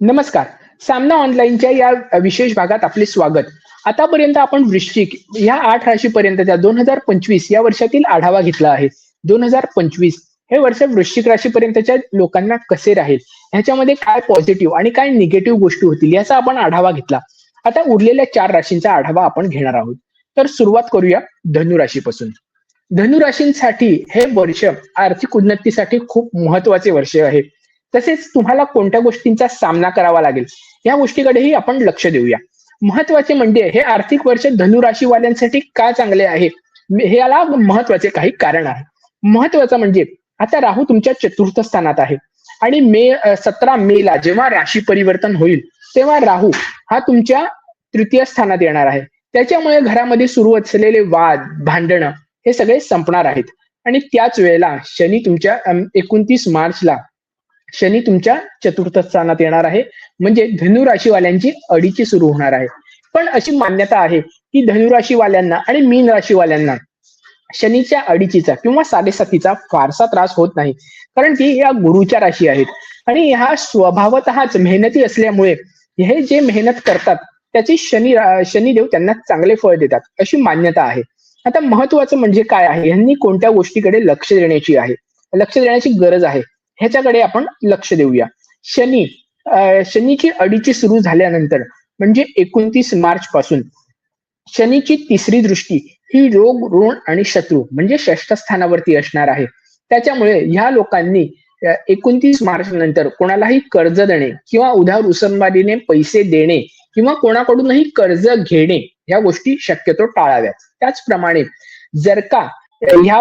नमस्कार. सामना ऑनलाईनच्या या विशेष भागात आपले स्वागत. आतापर्यंत आपण वृश्चिक या आठ राशीपर्यंतच्या दोन हजार पंचवीस या वर्षातील आढावा घेतला आहे. दोन हजार पंचवीस हे वर्ष वृश्चिक राशीपर्यंतच्या लोकांना कसे राहील? ह्याच्यामध्ये काय पॉझिटिव्ह आणि काय निगेटिव्ह गोष्टी होतील याचा आपण आढावा घेतला. आता उरलेल्या चार राशींचा आढावा आपण घेणार आहोत. तर सुरुवात करूया धनुराशीपासून धनुराशींसाठी हे वर्ष आर्थिक उन्नतीसाठी खूप महत्त्वाचे वर्ष आहे. तसेच तुम्हाला कोणत्या गोष्टींचा सामना करावा लागेल या गोष्टीकडेही आपण लक्ष देऊया. महत्त्वाचे म्हणजे हे आर्थिक वर्ष धनुराशीवाल्यांसाठी का चांगले आहे? हे याला महत्त्वाचे काही कारण आहे. महत्वाचं म्हणजे आता राहू तुमच्या चतुर्थ स्थानात आहे. आणि मे सतरा मे ला जेव्हा राशी परिवर्तन होईल तेव्हा राहू हा तुमच्या तृतीय स्थानात येणार आहे. त्याच्यामुळे घरामध्ये सुरू असलेले वाद भांडणं हे सगळे संपणार आहेत. आणि त्याच वेळेला शनी तुमच्या एकोणतीस मार्चला शनी तुमच्या चतुर्थ स्थानात येणार आहे. म्हणजे धनुराशीवाल्यांची अडीची सुरू होणार आहे. पण अशी मान्यता आहे की धनुराशीवाल्यांना आणि मीन राशीवाल्यांना शनीच्या अडीचीचा किंवा साडेसातीचा फारसा त्रास होत नाही. कारण की या गुरुच्या राशी आहेत. आणि ह्या स्वभावतःच मेहनती असल्यामुळे हे जे मेहनत करतात त्याची शनी शनिदेव त्यांना चांगले फळ देतात अशी मान्यता आहे. आता महत्वाचं म्हणजे काय आहे? यांनी कोणत्या गोष्टीकडे लक्ष देण्याची आहे? लक्ष देण्याची गरज आहे. ह्याच्याकडे आपण लक्ष देऊया. शनी शनीची अडीची सुरू झाल्यानंतर म्हणजे एकोणतीस मार्च पासून शनीची तिसरी दृष्टी ही रोग ऋण आणि शत्रू म्हणजे षष्ठ स्थानावरती असणार आहे. त्याच्यामुळे ह्या लोकांनी एकोणतीस मार्च नंतर कोणालाही कर्ज देणे किंवा उधार उसंबारीने पैसे देणे किंवा कोणाकडूनही कर्ज घेणे ह्या गोष्टी शक्यतो टाळाव्यात. त्याचप्रमाणे जर का ह्या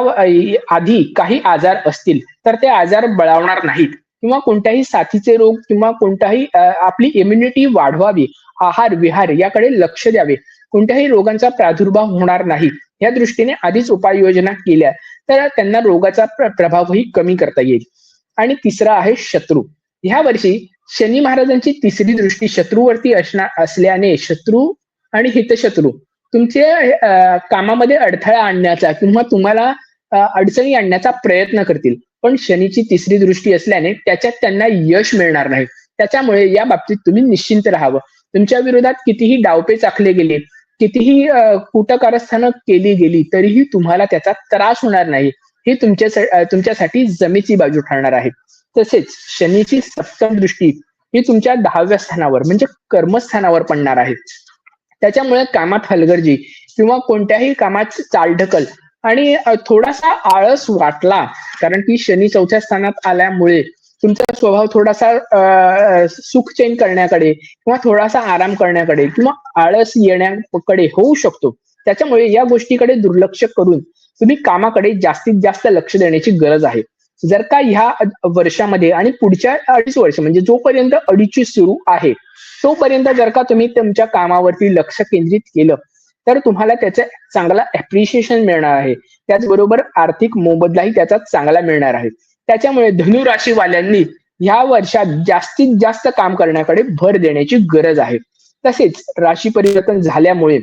आधी काही आजार असतील तर ते आजार बळावणार नाहीत. किंवा कोणत्याही साथीचे रोग किंवा कोणताही आपली इम्युनिटी वाढवावी आहार विहार याकडे लक्ष द्यावे. कोणत्याही रोगांचा प्रादुर्भाव होणार नाही. या दृष्टीने आधीच उपाययोजना केल्या तर त्यांना रोगाचा प्रभावही कमी करता येईल. आणि तिसरा आहे शत्रू. ह्या वर्षी शनी महाराजांची तिसरी दृष्टी शत्रूवरती असणार असल्याने शत्रू आणि हितशत्रू तुमचे कामामध्ये अडथळा आणण्याचा किंवा तुम्हाला अडचणी आणण्याचा प्रयत्न करतील. पण शनीची तिसरी दृष्टी असल्याने त्याच्यात त्यांना यश मिळणार नाही. त्याच्यामुळे या बाबतीत तुम्ही निश्चिंत राहावं. तुमच्या विरोधात कितीही डावपे चाखले गेले कितीही कुटकारस्थानं केली गेली तरीही तुम्हाला त्याचा त्रास होणार नाही. ही तुमच्या तुमच्यासाठी जमेची बाजू ठरणार आहे. तसेच शनीची सप्तम दृष्टी ही तुमच्या दहाव्या स्थानावर म्हणजे कर्मस्थानावर पडणार आहे. त्याच्यामुळे कामात हलगर्जी किंवा कोणत्याही कामात चालढकल. आणि थोडासा आळस वाटला कारण की शनी चौथ्या स्थानात आल्यामुळे तुमचा स्वभाव थोडासा सुखचैन करण्याकडे किंवा थोडासा आराम करण्याकडे किंवा आळस येण्याकडे होऊ शकतो. त्याच्यामुळे या गोष्टीकडे दुर्लक्ष करून तुम्ही कामाकडे जास्तीत जास्त लक्ष देण्याची गरज आहे. जर का ह्या वर्षामध्ये आणि पुढच्या अडीच वर्ष म्हणजे जोपर्यंत अडीची सुरू आहे तोपर्यंत जर का तुम्ही तुमच्या कामावरती लक्ष केंद्रित केलं तर तुम्हाला त्याचं चांगला अप्रिशिएशन मिळणार आहे. त्याचबरोबर आर्थिक मोबदलाही त्याचा चांगला मिळणार आहे. त्याच्यामुळे धनुराशीवाल्यांनी ह्या वर्षात जास्तीत जास्त काम करण्याकडे भर देण्याची गरज आहे. तसेच राशी परिवर्तन झाल्यामुळे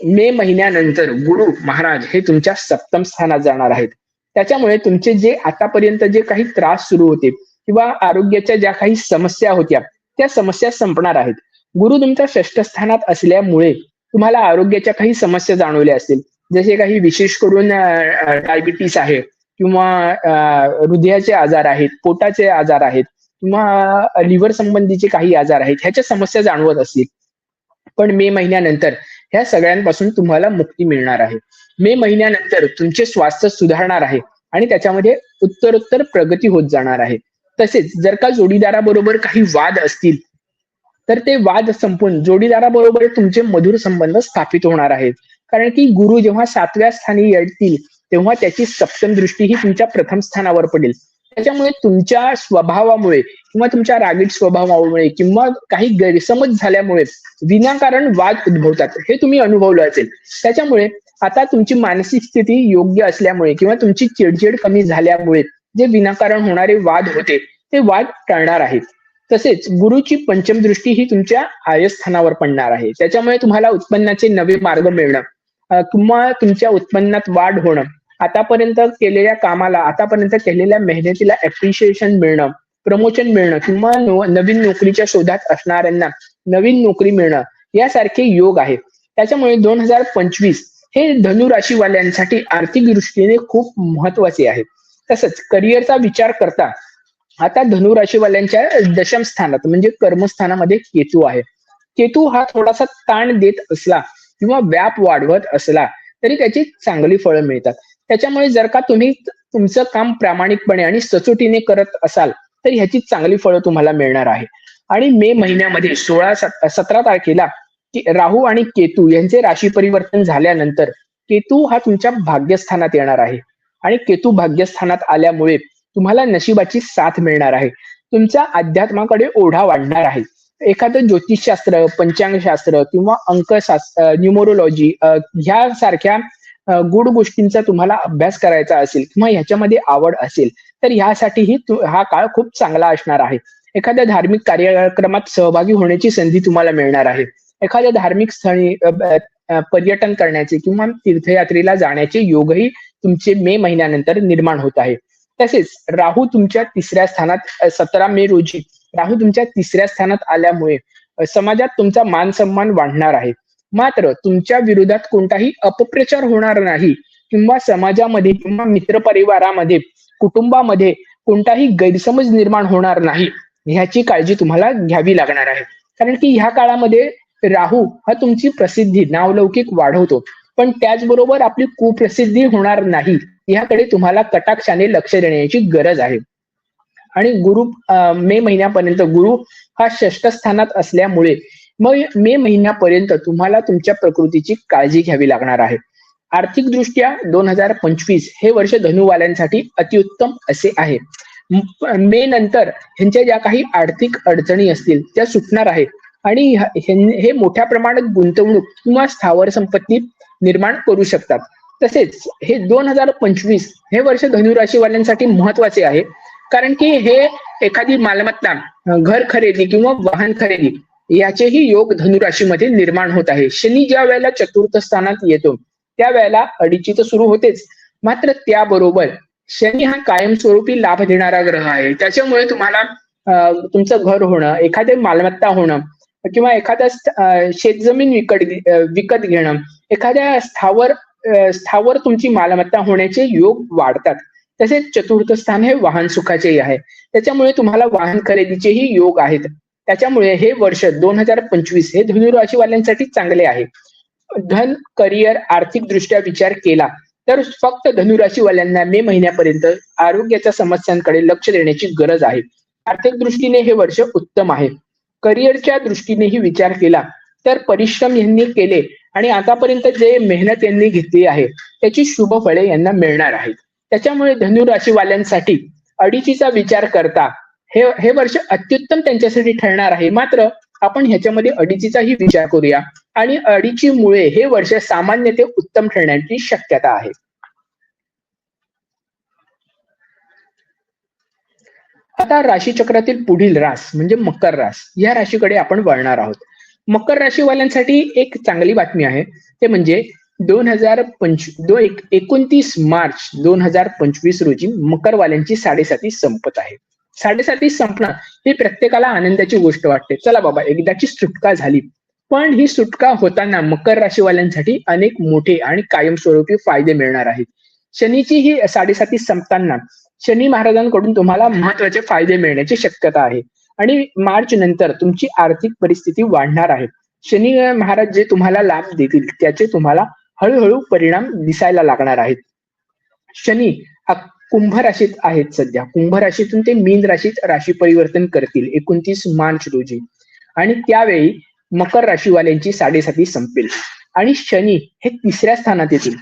मे महिन्यानंतर गुरु महाराज हे तुमच्या सप्तम स्थानात जाणार आहेत. त्याच्यामुळे तुमचे जे आतापर्यंत जे काही त्रास सुरू होते किंवा आरोग्याच्या ज्या काही समस्या होत्या त्या समस्या संपणार आहेत. गुरु तुमच्या षष्ठ स्थानात असल्यामुळे तुम्हाला आरोग्याच्या काही समस्या जाणवल्या असतील. जसे काही विशेष करून डायबिटीस आहे किंवा हृदयाचे आजार आहेत पोटाचे आजार आहेत किंवा लिव्हर संबंधीचे काही आजार आहेत ह्याच्या समस्या जाणवत असतील. पण मे महिन्यानंतर ह्या सगळ्यांपासून तुम्हाला मुक्ती मिळणार आहे. मे महिन्यानंतर तुमचे स्वास्थ्य सुधारणार आहे आणि त्याच्यामध्ये उत्तरोत्तर प्रगती होत जाणार आहे. तसेच जर का जोडीदाराबरोबर काही वाद असतील तर ते वाद संपून जोडीदाराबरोबर तुमचे मधुर संबंध स्थापित होणार आहेत. कारण की गुरु जेव्हा सातव्या स्थानी येतील तेव्हा त्याची सप्तम दृष्टी ही तुमच्या प्रथम स्थानावर पडेल. त्याच्यामुळे तुमच्या स्वभावामुळे किंवा तुमच्या रागीट स्वभावामुळे किंवा काही गैरसमज झाल्यामुळे विनाकारण वाद उद्भवतात. हे तुम्ही अनुभवलं असेल. त्याच्यामुळे आता तुमची मानसिक स्थिती योग्य असल्यामुळे किंवा तुमची चिडचिड कमी झाल्यामुळे जे विनाकारण होणारे वाद होते ते वाद टळणार आहेत. तसेच गुरुची पंचम दृष्टी ही तुमच्या आयस्थानावर पडणार आहे. त्याच्यामुळे तुम्हाला उत्पन्नाचे नवे मार्ग मिळणं किंवा तुमच्या उत्पन्नात वाढ होणं आतापर्यंत केलेल्या कामाला आतापर्यंत केलेल्या मेहनतीला एप्रिशिएशन मिळणं प्रमोशन मिळणं किंवा नवीन नोकरीच्या शोधात असणाऱ्यांना नवीन नोकरी मिळणं यासारखे योग आहेत. त्याच्यामुळे दोन हजार पंचवीस हे धनुराशीवाल्यांसाठी आर्थिक दृष्टीने खूप महत्त्वाचे आहे. तसंच करिअरचा विचार करता आता धनुराशीवाल्यांच्या दशम स्थानात म्हणजे कर्मस्थानामध्ये केतू आहे. केतू हा थोडासा ताण देत असला किंवा व्याप वाढवत असला तरी त्याची चांगली फळं मिळतात. त्याच्यामुळे जर का तुम्ही तुमचं काम प्रामाणिकपणे आणि सचोटीने करत असाल तर ह्याची चांगली फळं तुम्हाला मिळणार आहे. आणि मे महिन्यामध्ये सोळा सतरा तारखेला राहू आणि केतू यांचे राशी परिवर्तन झाल्यानंतर केतू हा तुमच्या भाग्यस्थानात येणार आहे. आणि केतू भाग्यस्थानात आल्यामुळे तुम्हाला नशिबाची साथ मिळणार आहे. तुमचा अध्यात्माकडे ओढा वाढणार आहे. एखादं ज्योतिषशास्त्र पंचांगशास्त्र किंवा अंकशास्त्र न्युमोरोलॉजी ह्या सारख्या गोष्टींचा तुम्हाला अभ्यास करायचा असेल किंवा ह्याच्यामध्ये आवड असेल तर ह्यासाठीही हा काळ खूप चांगला असणार आहे. एखाद्या धार्मिक कार्यक्रमात सहभागी होण्याची संधी तुम्हाला मिळणार आहे. एखाद्या धार्मिक स्थळी पर्यटन करण्याचे किंवा तीर्थयात्रेला जाण्याचे योगही तुमचे मे महिन्यानंतर निर्माण होत आहे. तसेच राहू तुमच्या तिसऱ्या स्थानात सतरा मे रोजी राहू तुमच्या तिसऱ्या स्थानात आल्यामुळे समाजात तुमचा मान सन्मान वाढणार आहे. मात्र तुमच्या विरोधात कोणताही अपप्रचार होणार नाही किंवा समाजामध्ये किंवा मित्रपरिवारामध्ये कुटुंबामध्ये कोणताही गैरसमज निर्माण होणार नाही. ह्याची काळजी तुम्हाला घ्यावी लागणार आहे. कारण की ह्या काळामध्ये राहू हा तुमची प्रसिद्धी नावलौकिक वाढवतो. पण त्याचबरोबर आपली कुप्रसिद्धी होणार नाही याकडे तुम्हाला कटाक्षाने लक्ष देण्याची गरज आहे. आणि गुरु मे महिन्यापर्यंत गुरु हा षष्ठ स्थानात असल्यामुळे मग मे महिन्यापर्यंत तुम्हाला तुमच्या प्रकृतीची काळजी घ्यावी लागणार आहे. आर्थिक दृष्ट्या दोन हजार पंचवीस हे वर्ष धनुवाल्यांसाठी अतिउत्तम असे आहे. मे नंतर ह्यांच्या ज्या काही आर्थिक अडचणी असतील त्या सुटणार आहेत. आणि हे मोठ्या प्रमाणात गुंतवणूक किंवा स्थावर संपत्ती निर्माण करू शकतात. तसेच हे दोन हजार पंचवीस हे वर्ष धनुराशीवाल्यांसाठी महत्त्वाचे आहे. कारण की हे एखादी मालमत्ता घर खरेदी किंवा वाहन खरेदी याचेही योग धनुराशीमध्ये निर्माण होत आहे. शनी ज्या वेळेला चतुर्थ स्थानात येतो त्या वेळेला अडीची तर सुरू होतेच. मात्र त्याबरोबर शनी हा कायमस्वरूपी लाभ देणारा ग्रह आहे. त्याच्यामुळे तुम्हाला तुमचं घर होणं एखादे मालमत्ता होणं किंवा एखाद्या शेतजमीन विकत विकत घेणं एखाद्या स्थावर स्थावर तुमची मालमत्ता होण्याचे योग वाढतात. तसेच चतुर्थ स्थान हे वाहन सुखाचेही आहे. त्याच्यामुळे तुम्हाला वाहन खरेदीचेही योग आहेत. त्याच्यामुळे हे वर्ष दोन हजार पंचवीस हे धनुराशीवाल्यांसाठी चांगले आहे. धन करिअर आर्थिक दृष्ट्या विचार केला तर फक्त धनुराशीवाल्यांना मे महिन्यापर्यंत आरोग्याच्या समस्यांकडे लक्ष देण्याची गरज आहे. आर्थिक दृष्टीने हे वर्ष उत्तम आहे. करिअरच्या दृष्टीनेही विचार केला तर परिश्रम यांनी केले आणि आतापर्यंत जे मेहनत यांनी घेतली आहे त्याची शुभ फळे यांना मिळणार आहेत. त्याच्यामुळे धनुराशीवाल्यांसाठी अडीचीचा विचार करता हे हे वर्ष अत्युत्तम त्यांच्यासाठी ठरणार आहे. मात्र आपण ह्याच्यामध्ये अडीचीचाही विचार करूया. आणि अडीची मुळे हे वर्ष सामान्य ते उत्तम ठरण्याची शक्यता आहे. आता राशीचक्रातील पुढील रास म्हणजे मकर रास या राशीकडे आपण वळणार आहोत. मकर राशीवाल्यांसाठी एक चांगली बातमी आहे. ते म्हणजे दोन हजार पंच दो एकोणतीस मार्च दोन हजार पंचवीस रोजी मकरवाल्यांची साडेसाती संपत आहे. साडेसाती संपणार ही प्रत्येकाला आनंदाची गोष्ट वाटते. चला बाबा एकदाची सुटका झाली. पण ही सुटका होताना मकर राशीवाल्यांसाठी अनेक मोठे आणि कायमस्वरूपी फायदे मिळणार आहेत. शनीची ही साडेसाती संपताना शनी महाराजांकडून तुम्हाला महत्त्वाचे फायदे मिळण्याची शक्यता आहे. आणि मार्च नंतर तुमची आर्थिक परिस्थिती वाढणार आहे. शनी महाराज जे तुम्हाला लाभ देतील त्याचे तुम्हाला हळूहळू परिणाम दिसायला लागणार आहेत. शनी कुंभ राशीत आहेत सध्या. कुंभ राशीतून ते मीन राशीत राशी परिवर्तन करतील. एकोणतीस मार्च रोजी. आणि त्यावेळी मकर राशीवाल्यांची साडेसाती संपेल. आणि शनी हे तिसऱ्या स्थानात येतील.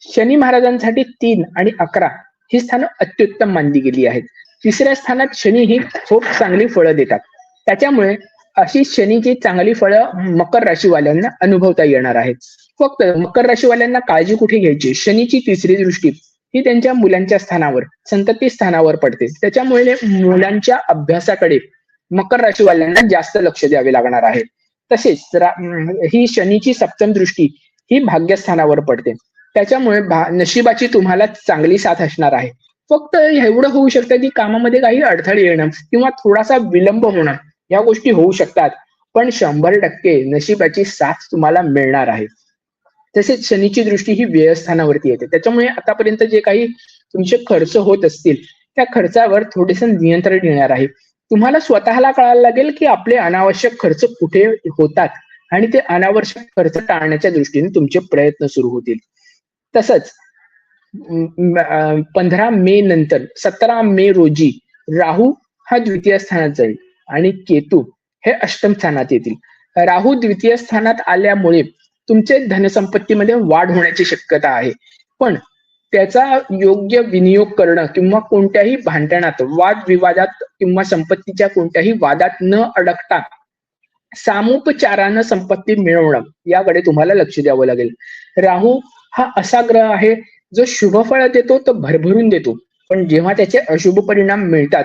शनी महाराजांसाठी तीन आणि अकरा ही स्थानं अत्युत्तम मानली गेली आहेत. तिसऱ्या स्थानात शनी ही खूप चांगली फळं देतात. त्याच्यामुळे अशी शनीची चांगली फळं मकर राशीवाल्यांना अनुभवता येणार आहेत. फक्त मकर राशीवाल्यांना काळजी कुठे घ्यायची? शनीची तिसरी दृष्टी ही त्यांच्या मुलांच्या स्थानावर संतती स्थानावर पडते. त्याच्यामुळे मुलांच्या अभ्यासाकडे मकर राशीवाल्यांना जास्त लक्ष द्यावे लागणार आहे. तसेच ही शनीची सप्तम दृष्टी ही भाग्यस्थानावर पडते. त्याच्यामुळे भा- नशिबाची तुम्हाला चांगली साथ असणार आहे. फक्त एवढं होऊ शकतं की कामामध्ये काही अडथळे येणं किंवा थोडासा विलंब होणं या गोष्टी होऊ शकतात. पण शंभर टक्के नशिबाची साथ तुम्हाला मिळणार आहे. तसेच शनीची दृष्टी ही व्ययस्थानावरती येते. त्याच्यामुळे आतापर्यंत जे काही तुमचे खर्च होत असतील त्या खर्चावर थोडेसे नियंत्रण येणार आहे. तुम्हाला स्वतःला कळायला लागेल की आपले अनावश्यक खर्च कुठे होतात आणि ते अनावश्यक खर्च टाळण्याच्या दृष्टीने तुमचे प्रयत्न सुरू होतील. तसंच पंधरा मे नंतर सतरा मे रोजी राहू हा द्वितीय स्थानात जाईल आणि केतू हे अष्टम स्थानात येतील. राहू द्वितीय स्थानात आल्यामुळे तुमचे धनसंपत्तीमध्ये वाढ होण्याची शक्यता आहे. पण त्याचा योग्य विनियोग करणं किंवा कोणत्याही भांडणात वादविवादात किंवा संपत्तीच्या कोणत्याही वादात न अडकता सामोपचारानं संपत्ती मिळवणं याकडे तुम्हाला लक्ष द्यावं लागेल. राहू हा असा ग्रह आहे जो शुभफळ देतो तो भरभरून देतो. पण जेव्हा त्याचे अशुभ परिणाम मिळतात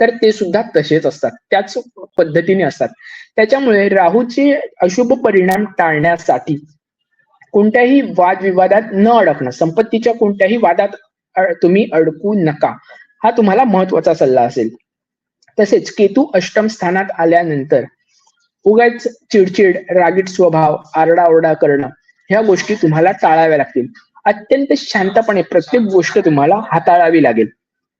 तर ते सुद्धा तसेच असतात. त्याच पद्धतीने असतात. त्याच्यामुळे राहूचे अशुभ परिणाम टाळण्यासाठी कोणत्याही वादविवादात न अडकणं संपत्तीच्या कोणत्याही वादात तुम्ही अडकू नका. हा तुम्हाला महत्त्वाचा सल्ला असेल. तसेच केतू अष्टम स्थानात आल्यानंतर उगाच चिडचिड रागीट स्वभाव आरडाओरडा करणं ह्या गोष्टी तुम्हाला टाळाव्या लागतील. अत्यंत शांतपणे प्रत्येक गोष्ट तुम्हाला हाताळावी लागेल.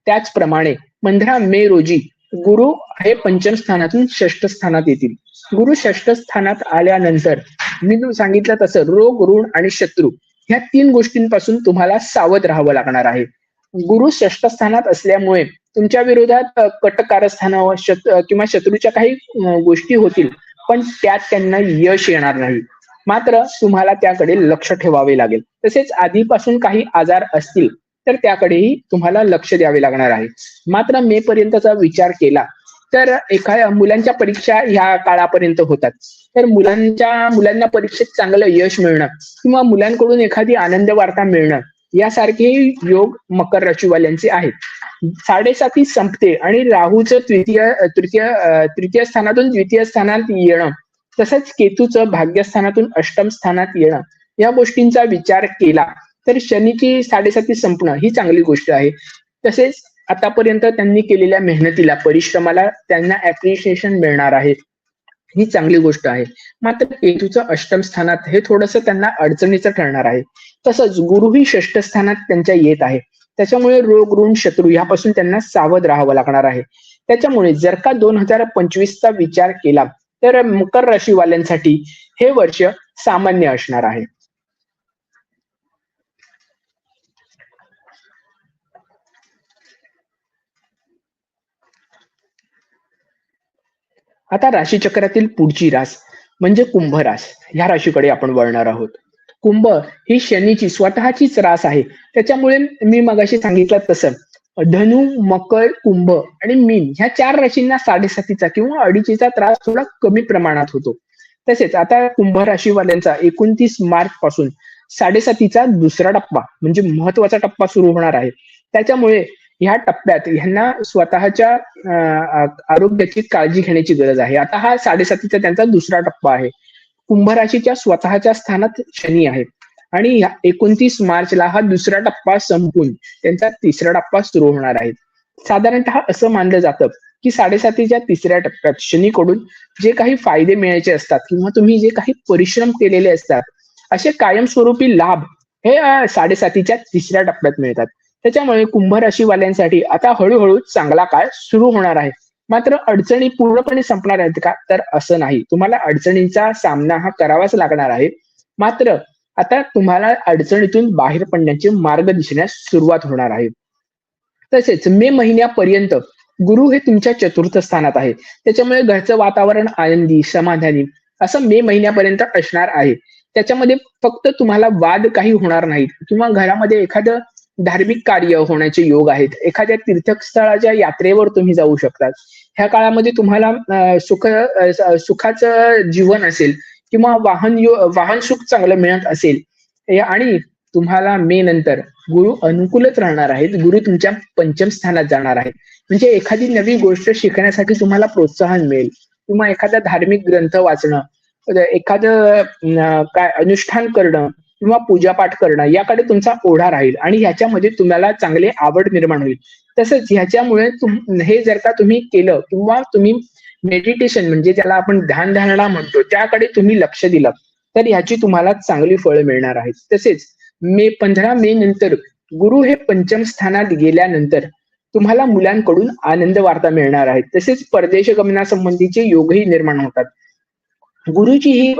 त्याचप्रमाणे पंधरा मे रोजी गुरु हे पंचम स्थानातून षष्ठ स्थानात येतील. गुरु षष्ठ स्थानात आल्यानंतर मी सांगितलं तसं रोग ऋण आणि शत्रू ह्या तीन गोष्टींपासून तुम्हाला सावध राहावं लागणार आहे. गुरु षष्ठ स्थानात असल्यामुळे तुमच्या विरोधात कटकारस्थानावर शत किंवा शत्रूच्या काही गोष्टी होतील पण त्यात त्यांना यश येणार नाही. मात्र तुम्हाला त्याकडे लक्ष ठेवावे लागेल. तसेच आधीपासून काही आजार असतील तर त्याकडेही तुम्हाला लक्ष द्यावे लागणार आहे. मात्र मे पर्यंतचा विचार केला तर एखाद्या मुलांच्या परीक्षा ह्या काळापर्यंत होतात. तर मुलांच्या मुलांना परीक्षेत चांगलं यश मिळणं किंवा मुलांकडून एखादी आनंद वार्ता मिळणं यासारखे योग मकर राशीवाल्यांचे आहेत. साडेसाती संपते आणि राहूचं तृतीय तृतीय तृतीय स्थानातून द्वितीय स्थानात येणं तसंच केतूचं भाग्यस्थानातून अष्टम स्थानात येणं या गोष्टींचा विचार केला. तर शनीची साडेसाती संपणं ही चांगली गोष्ट आहे. तसेच आतापर्यंत त्यांनी केलेल्या मेहनतीला परिश्रमाला त्यांना अप्रिशिएशन मिळणार आहे. ही चांगली गोष्ट आहे. मात्र केतूचं अष्टम स्थानात हे थोडस त्यांना अडचणीचं ठरणार आहे. तसंच गुरुही षष्ठ स्थानात त्यांच्या येत आहे. त्याच्यामुळे रोग ऋण शत्रू यापासून त्यांना सावध राहावं लागणार आहे. त्याच्यामुळे जर का दोन हजार पंचवीसचा विचार केला तर मकर राशीवाल्यांसाठी हे वर्ष सामान्य असणार आहे. आता राशीचक्रातील पुढची रास म्हणजे कुंभ रास ह्या राशीकडे आपण वळणार आहोत. कुंभ ही शनीची स्वतःचीच रास आहे. त्याच्यामुळे मी मगाशी सांगितलं तसं धनु मकर कुंभ आणि मीन ह्या चार राशींना साडेसातीचा किंवा अडीचीचा त्रास थोडा कमी प्रमाणात होतो. तसेच आता कुंभ राशीवाल्यांचा एकोणतीस मार्च पासून साडेसातीचा दुसरा टप्पा म्हणजे महत्त्वाचा टप्पा सुरू होणार आहे. त्याच्यामुळे ह्या टप्प्यात ह्यांना स्वतःच्या आरोग्याची काळजी घेण्याची गरज आहे. आता हा साडेसातीचा त्यांचा दुसरा टप्पा आहे. कुंभ राशीच्या स्वतःच्या स्थानात शनी आहे. आणि एकोणतीस मार्चला हा दुसरा टप्पा संपून त्यांचा तिसरा टप्पा सुरू होणार आहे. साधारणतः असं मानलं जातं की साडेसातीच्या तिसऱ्या टप्प्यात शनीकडून जे काही फायदे मिळायचे असतात किंवा तुम्ही जे काही परिश्रम केलेले असतात असे कायमस्वरूपी लाभ हे साडेसातीच्या तिसऱ्या टप्प्यात मिळतात. त्याच्यामुळे कुंभ राशीवाल्यांसाठी आता हळूहळू चांगला काळ सुरू होणार आहे. मात्र अडचणी पूर्णपणे संपणार आहेत का? तर असं नाही. तुम्हाला अडचणींचा सामना हा करावाच लागणार आहे. मात्र आता तुम्हाला अडचणीतून बाहेर पडण्याचे मार्ग दिसण्यास सुरुवात होणार आहे. तसेच मे महिन्यापर्यंत गुरु हे तुमच्या चतुर्थ स्थानात आहे. त्याच्यामुळे घरचं वातावरण आनंदी समाधानी असं मे महिन्यापर्यंत असणार आहे. त्याच्यामध्ये फक्त तुम्हाला वाद काही होणार नाहीत. किंवा घरामध्ये एखादं धार्मिक कार्य होण्याचे योग आहेत. एखाद्या तीर्थस्थळाच्या यात्रेवर तुम्ही जाऊ शकतात. ह्या काळामध्ये तुम्हाला सुख सुखाचं जीवन असेल किंवा वाहन वाहन सुख चांगलं मिळत असेल आणि तुम्हाला मे नंतर गुरु अनुकूलच राहणार आहेत. गुरु तुमच्या पंचम स्थानात जाणार आहेत. म्हणजे एखादी नवी गोष्ट शिकण्यासाठी तुम्हाला प्रोत्साहन मिळेल. किंवा एखादा धार्मिक ग्रंथ वाचणं एखादं काय अनुष्ठान करणं किंवा पूजापाठ करणं याकडे तुमचा ओढा राहील आणि ह्याच्यामध्ये तुम्हाला चांगले आवड निर्माण होईल. तसंच ह्याच्यामुळे हे जर का तुम्ही केलं किंवा तुम्ही मेडिटेशन म्हणजे ज्याला आपण ध्यान धारणा म्हणतो त्याकडे तुम्ही लक्ष दिलं तर ह्याची तुम्हाला चांगली फळं मिळणार आहेत तसेच मे पंधरा मे नंतर गुरु हे पंचम स्थानात गेल्यानंतर तुम्हाला मुलांकडून आनंद वार्ता मिळणार आहेत तसेच परदेश गमनासंबंधीचे योगही निर्माण होतात. गुरुची ही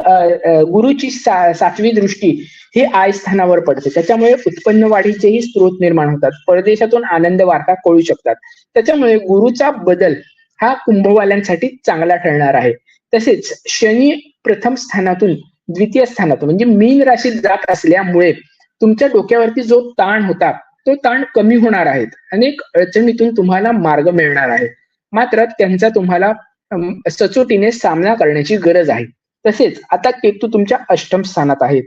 गुरुची सातवी दृष्टी ही आय स्थानावर पडते. त्याच्यामुळे उत्पन्न वाढीचेही स्रोत निर्माण होतात. परदेशातून आनंद वार्ता कळू शकतात. त्याच्यामुळे गुरुचा बदल हा कुंभवाल्यांसाठी चांगला ठरणार आहे. तसेच शनी प्रथम स्थानातून द्वितीय स्थानातून म्हणजे मीन राशीत जात असल्यामुळे तुमच्या डोक्यावरती जो ताण होता तो ताण कमी होणार आहे अनेक अडचणीतून तुम्हाला मार्ग मिळणार आहे. मात्र त्यांचा तुम्हाला सचोटीने सामना करण्याची गरज आहे. तसेच आता केतू तुमच्या अष्टम स्थानात आहेत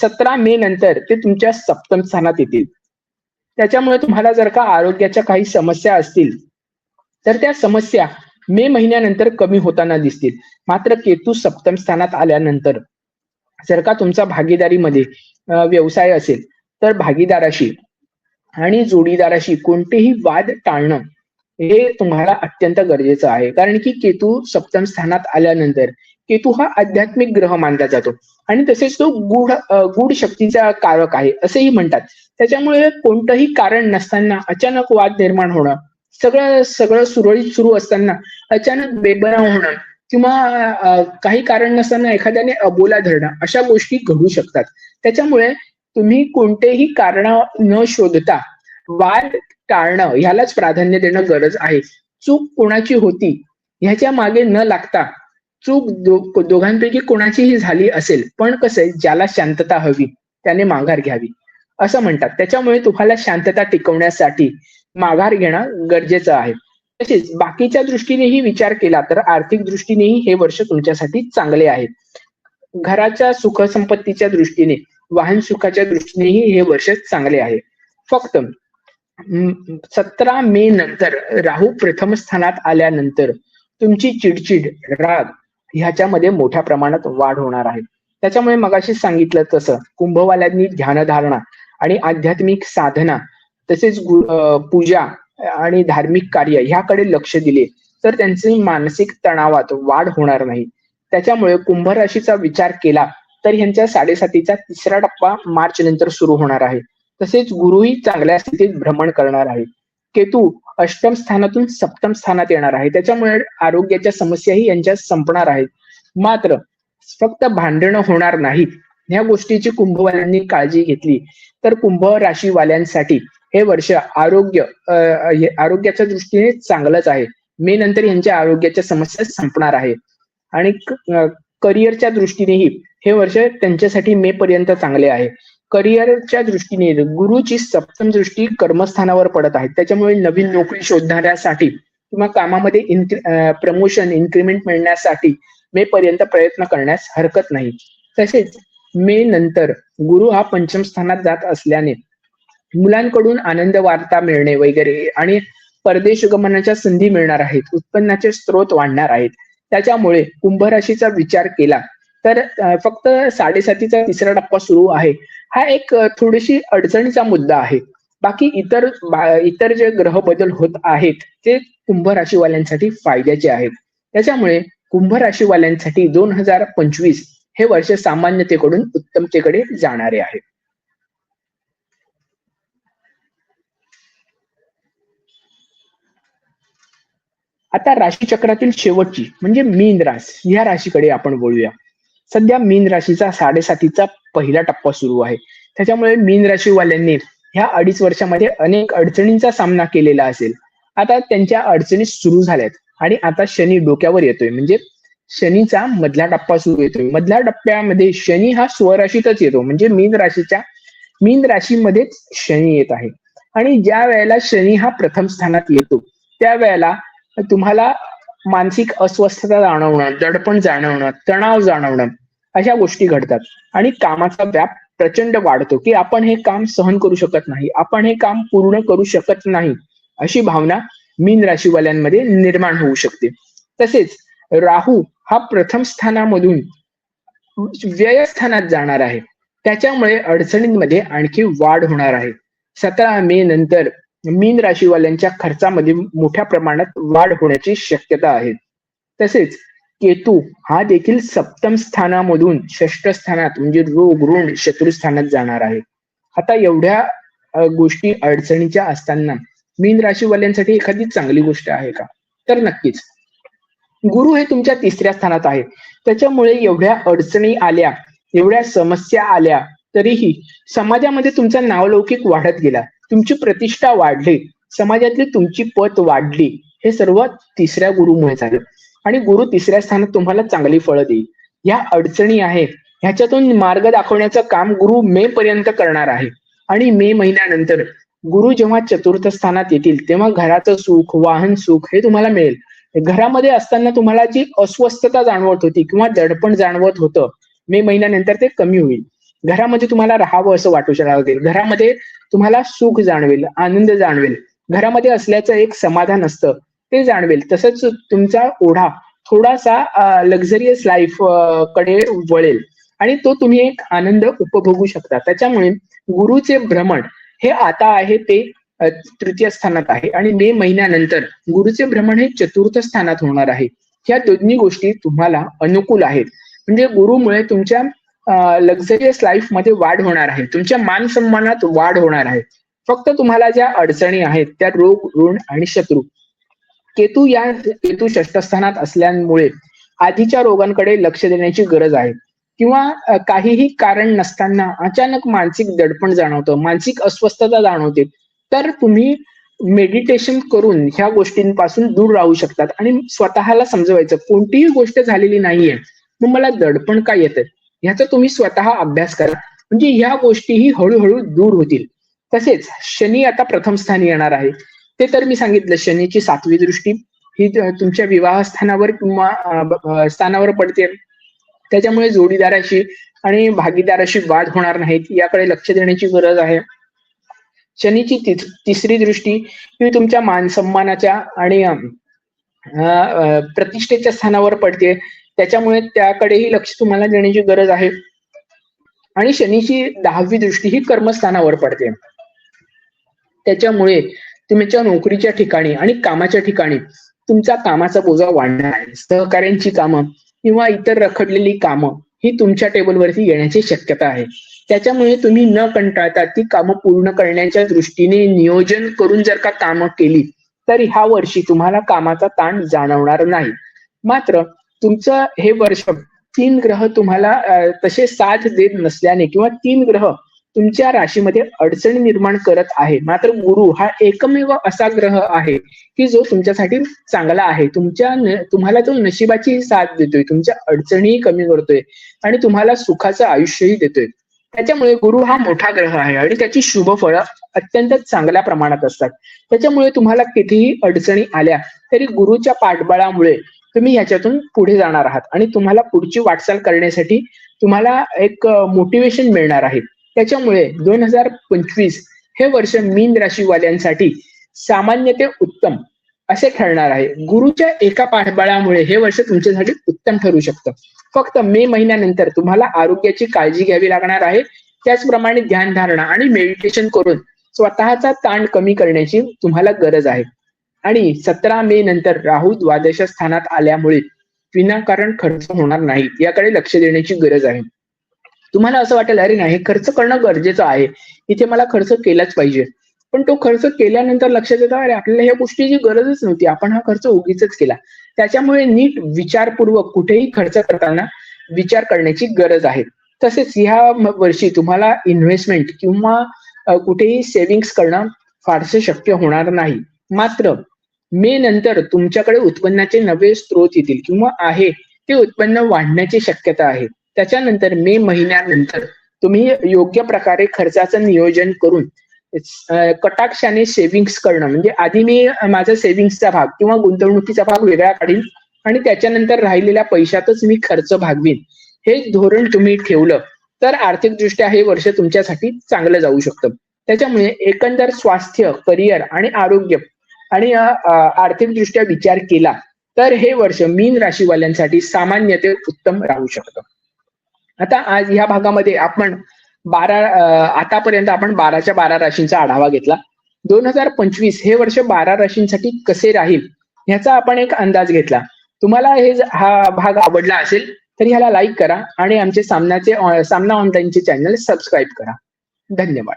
सतरा मे नंतर ते तुमच्या सप्तम स्थानात येतील. त्याच्यामुळे तुम्हाला जर का आरोग्याच्या काही समस्या असतील तर त्या समस्या मे महिन्यानंतर कमी होताना दिसतील. मात्र केतू सप्तम स्थानात आल्यानंतर जर का तुमचा भागीदारीमध्ये व्यवसाय असेल तर भागीदाराशी आणि जोडीदाराशी कोणतेही वाद टाळणं हे तुम्हाला अत्यंत गरजेचं आहे. कारण की केतू सप्तम स्थानात आल्यानंतर केतू हा आध्यात्मिक ग्रह मानला जातो. आणि तसेच तो गुढ गुढ शक्तीचा कारक आहे असेही म्हणतात. त्याच्यामुळे कोणतंही कारण नसताना अचानक वाद निर्माण होणं सगळं सगळं सुरळीत सुरू असताना अचानक बेबरा होणं किंवा काही कारण नसताना एखाद्याने अबोला धरणं अशा गोष्टी घडू शकतात. त्याच्यामुळे तुम्ही कोणतेही कारण न शोधता वाद टाळणं ह्यालाच प्राधान्य देणं गरज आहे. चूक कोणाची होती ह्याच्या मागे न लागता चूक दो, दोघांपैकी कोणाचीही झाली असेल पण कसं ज्याला शांतता हवी त्याने माघार घ्यावी. असं म्हणतात. त्याच्यामुळे तुम्हाला शांतता टिकवण्यासाठी माघार घेणं गरजेचं आहे. तसेच बाकीच्या दृष्टीनेही विचार केला तर आर्थिक दृष्टीनेही हे वर्ष तुमच्यासाठी चांगले आहे घराच्या सुखसंपत्तीच्या दृष्टीने वाहन सुखाच्या दृष्टीनेही हे वर्ष चांगले आहे. फक्त सतरा मे नंतर राहू प्रथम स्थानात आल्यानंतर तुमची चिडचिड राग ह्याच्यामध्ये मोठ्या प्रमाणात वाढ होणार आहे. त्याच्यामुळे मगाशी सांगितलं तसं कुंभवाल्यांनी ध्यानधारणा आणि आध्यात्मिक साधना तसेच पूजा आणि धार्मिक कार्य ह्याकडे लक्ष दिले तर त्यांचे मानसिक तणावात वाढ होणार नाही. त्याच्यामुळे कुंभ राशीचा विचार केला तर ह्यांच्या साडेसातीचा तिसरा टप्पा मार्च नंतर सुरू होणार आहे. तसेच गुरुही चांगल्या स्थितीत भ्रमण करणार आहे. केतू अष्टम स्थानातून सप्तम स्थानात येणार आहे. त्याच्यामुळे आरोग्याच्या समस्याही यांच्या संपणार आहेत. मात्र फक्त भांडणं होणार नाहीत. ह्या गोष्टीची कुंभवाल्यांनी काळजी घेतली. तर कुंभ राशीवाल्यांसाठी हे वर्ष आरोग्य आरोग्याच्या दृष्टीने चांगलंच आहे. मे नंतर यांच्या आरोग्याच्या समस्या संपणार आहे. आणि करिअरच्या दृष्टीनेही हे वर्ष त्यांच्यासाठी मे पर्यंत चांगले आहे. करिअरच्या दृष्टीने गुरुची सप्तम दृष्टी कर्मस्थानावर पडत आहे. त्याच्यामुळे नवीन नोकरी शोधणाऱ्यासाठी किंवा कामामध्ये प्रमोशन इन्क्रीमेंट मिळण्यासाठी मे पर्यंत प्रयत्न करण्यास हरकत नाही. तसेच मे नंतर गुरु हा पंचम स्थानात जात असल्याने मुलांकडून आनंद वार्ता मिळणे वगैरे आणि परदेश गमनाच्या संधी मिळणार आहेत. उत्पन्नाचे स्रोत वाढणार आहेत. त्याच्यामुळे कुंभ राशीचा विचार केला तर फक्त साडेसातीचा तिसरा टप्पा सुरू आहे. हा एक थोडीशी अडचणीचा मुद्दा आहे. बाकी इतर इतर जे ग्रह बदल होत आहेत ते कुंभ राशीवाल्यांसाठी फायद्याचे आहेत. त्याच्यामुळे कुंभ राशीवाल्यांसाठी दोन हजार पंचवीस हे वर्ष सामान्यतेकडून उत्तमतेकडे जाणारे आहे. आता राशीचक्रातील शेवटची म्हणजे मीन रास या राशीकडे आपण बोलूया सध्या मीन राशीचा साडेसातीचा पहिला टप्पा सुरू आहे. त्याच्यामुळे मीन राशीवाल्यांनी ह्या अडीच वर्षामध्ये अनेक अडचणींचा सामना केलेला असेल. आता त्यांच्या अडचणी सुरू झाल्यात आणि आता शनी डोक्यावर येतोय. म्हणजे शनीचा मधला टप्पा सुरू येतोय. मधल्या टप्प्यामध्ये शनी हा स्वराशीतच येतो. म्हणजे मीन राशीच्या मीन राशीमध्येच शनी येत आहे. आणि ज्या वेळेला शनी हा प्रथम स्थानात येतो त्या वेळेला तुम्हाला मानसिक अस्वस्थता जाणवणं दडपण जाणवणं तणाव जाणवणं अशा गोष्टी घडतात. आणि कामाचा व्याप प्रचंड वाढतो की आपण हे काम सहन करू शकत नाही आपण हे काम पूर्ण करू शकत नाही अशी भावना मीन राशीवाल्यांमध्ये निर्माण होऊ शकते. तसेच राहू हा प्रथम स्थानामधून व्ययस्थानात जाणार आहे. त्याच्यामुळे अडचणींमध्ये आणखी वाढ होणार आहे. सतरा मे नंतर मीन राशीवाल्यांच्या खर्चामध्ये मोठ्या प्रमाणात वाढ होण्याची शक्यता आहे. तसेच केतू हा देखील सप्तम स्थानामधून षष्ठ स्थानात म्हणजे रोग ऋण शत्रू स्थानात जाणार आहे. आता एवढ्या गोष्टी अडचणीच्या असताना मीन राशीवाल्यांसाठी एखादी चांगली गोष्ट आहे का? तर नक्कीच. गुरु हे तुमच्या तिसऱ्या स्थानात आहे. त्याच्यामुळे एवढ्या अडचणी आल्या एवढ्या समस्या आल्या तरीही समाजामध्ये तुमचा नावलौकिक वाढत गेला. तुमची प्रतिष्ठा वाढली समाजातली तुमची पत वाढली हे सर्व तिसऱ्या गुरुमुळे झालं. आणि गुरु तिसऱ्या स्थानात तुम्हाला चांगली फळं देईल. या अडचणी आहेत ह्याच्यातून मार्ग दाखवण्याचं काम गुरु मे पर्यंत करणार आहे. आणि मे महिन्यानंतर गुरु जेव्हा चतुर्थ स्थानात येतील तेव्हा घराचं सुख वाहन सुख हे तुम्हाला मिळेल. घरामध्ये असताना तुम्हाला जी अस्वस्थता जाणवत होती किंवा दडपण जाणवत होतं मे महिन्यानंतर ते कमी होईल. घरामध्ये तुम्हाला राहावं असं वाटू लागेल घरामध्ये तुम्हाला सुख जाणवेल आनंद जाणवेल. घरामध्ये असल्याचं एक समाधान असतं ते जाणवेल. तसंच तुमचा ओढा थोडासा लक्झरियस लाईफकडे वळेल. आणि तो तुम्ही एक आनंद उपभोगू शकता. त्याच्यामुळे गुरुचे भ्रमण हे आता आहे ते तृतीय स्थानात आहे. आणि मे महिन्यानंतर गुरुचे भ्रमण हे चतुर्थ स्थानात होणार आहे. ह्या दोन्ही गोष्टी तुम्हाला अनुकूल आहेत. म्हणजे गुरुमुळे तुमच्या लक्झरियस लाईफमध्ये वाढ होणार आहे. तुमच्या मान सन्मानात वाढ होणार आहे. फक्त तुम्हाला ज्या अडचणी आहेत त्या रोग ऋण आणि शत्रू. केतू या केतू षष्टस्थानात असल्यामुळे आधीच्या रोगांकडे लक्ष देण्याची गरज आहे. किंवा काहीही कारण नसताना अचानक मानसिक दडपण जाणवतं मानसिक अस्वस्थता जाणवते तर तुम्ही मेडिटेशन करून ह्या गोष्टींपासून दूर राहू शकतात. आणि स्वतःला समजवायचं कोणतीही गोष्ट झालेली नाहीये मग मला दडपण का येतं ह्याचा तुम्ही स्वतः अभ्यास करा. म्हणजे ह्या गोष्टीही हळूहळू दूर होतील. तसेच शनी आता प्रथम स्थानी येणार आहे. ते तर मी सांगितलं शनीची सातवी दृष्टी. ही तुमच्या विवाह स्थानावर किंवा स्थानावर पडते. त्याच्यामुळे जोडीदाराशी आणि भागीदाराशी वाद होणार नाहीत याकडे लक्ष देण्याची गरज आहे. शनीची तिसरी दृष्टी ही तुमच्या मानसन्मानाच्या आणि प्रतिष्ठेच्या स्थानावर पडते. त्याच्यामुळे त्याकडेही लक्ष तुम्हाला देण्याची गरज आहे. आणि शनीची दहावी दृष्टी ही कर्मस्थानावर पडते. त्याच्यामुळे तुमच्या नोकरीच्या ठिकाणी आणि कामाच्या ठिकाणी तुमचा कामाचा बोजा वाढणार आहे. सहकार्यांची कामं किंवा इतर रखडलेली कामं ही तुमच्या टेबलवरती येण्याची शक्यता आहे. त्याच्यामुळे तुम्ही न कंटाळता ती कामं पूर्ण करण्याच्या दृष्टीने नियोजन करून जर का कामं केली तर ह्या वर्षी तुम्हाला कामाचा ताण जाणवणार नाही. मात्र तुमचं हे वर्ष तीन ग्रह तुम्हाला तसे साथ देत नसल्याने किंवा तीन ग्रह तुमच्या राशीमध्ये अडचणी निर्माण करत आहे. मात्र गुरु हा एकमेव असा ग्रह आहे की जो तुमच्यासाठी चांगला आहे. तुमच्या तुम्हाला तो नशिबाची साथ देतोय. तुमच्या अडचणीही कमी करतोय आणि तुम्हाला सुखाचं आयुष्यही देतोय. त्याच्यामुळे गुरु हा मोठा ग्रह आहे आणि त्याची शुभ फळं अत्यंत चांगल्या प्रमाणात असतात. त्याच्यामुळे तुम्हाला कितीही अडचणी आल्या तरी गुरुच्या पाठबळामुळे तुम्ही ह्याच्यातून पुढे जाणार आहात. आणि तुम्हाला पुढची वाटचाल करण्यासाठी तुम्हाला एक मोटिवेशन मिळणार आहे. त्याच्यामुळे दोन हजार पंचवीस हे वर्ष मीन राशीवाल्यांसाठी सामान्य ते उत्तम असे ठरणार आहे. गुरुच्या एका पाठबळामुळे हे वर्ष तुमच्यासाठी उत्तम ठरू शकतं. फक्त मे महिन्यानंतर तुम्हाला आरोग्याची काळजी घ्यावी लागणार आहे. त्याचप्रमाणे ध्यानधारणा आणि मेडिटेशन करून स्वतःचा ताण कमी करण्याची तुम्हाला गरज आहे. आणि सतरा मे नंतर राहू द्वादश स्थानात आल्यामुळे विनाकारण खर्च होणार नाही याकडे लक्ष देण्याची गरज आहे. तुम्हाला असं वाटेल अरे नाही खर्च करणं गरजेचं आहे. इथे मला खर्च केलाच पाहिजे. पण तो खर्च केल्यानंतर लक्षात येतं अरे आपल्याला ह्या गोष्टीची गरजच नव्हती. आपण हा खर्च उगीच केला. त्याच्यामुळे नीट विचारपूर्वक कुठेही खर्च करताना विचार करण्याची गरज आहे. तसेच ह्या वर्षी तुम्हाला इन्व्हेस्टमेंट किंवा कुठेही सेव्हिंग्स करणं फारसे शक्य होणार नाही. मात्र मे नंतर तुमच्याकडे उत्पन्नाचे नवे स्रोत येतील किंवा आहे ते उत्पन्न वाढण्याची शक्यता आहे. त्याच्यानंतर मे महिन्यानंतर तुम्ही योग्य प्रकारे खर्चाचं नियोजन करून कटाक्षाने सेव्हिंग्स करणं. म्हणजे आधी मी माझा सेव्हिंग्सचा भाग किंवा गुंतवणुकीचा भाग वेगळा काढीन आणि त्याच्यानंतर राहिलेल्या पैशातच मी खर्च भागवीन. हे धोरण तुम्ही ठेवलं तर आर्थिकदृष्ट्या हे वर्ष तुमच्यासाठी चांगलं जाऊ शकतं. त्याच्यामुळे एकंदर स्वास्थ्य करिअर आणि आरोग्य आणि आर्थिकदृष्ट्या विचार केला तर हे वर्ष मीन राशीवाल्यांसाठी सामान्य ते उत्तम राहू शकतं. आता आज ह्या भागामध्ये आपण बारा आतापर्यंत आपण बाराच्या बारा राशींचा आढावा घेतला. दोन हजार पंचवीस हे वर्ष बारा राशींसाठी कसे राहील ह्याचा आपण एक अंदाज घेतला. तुम्हाला हे हा भाग आवडला असेल तर ह्याला लाईक करा आणि आमचे सामनाचे सामना ऑनलाईनचे चॅनल सबस्क्राईब करा. धन्यवाद.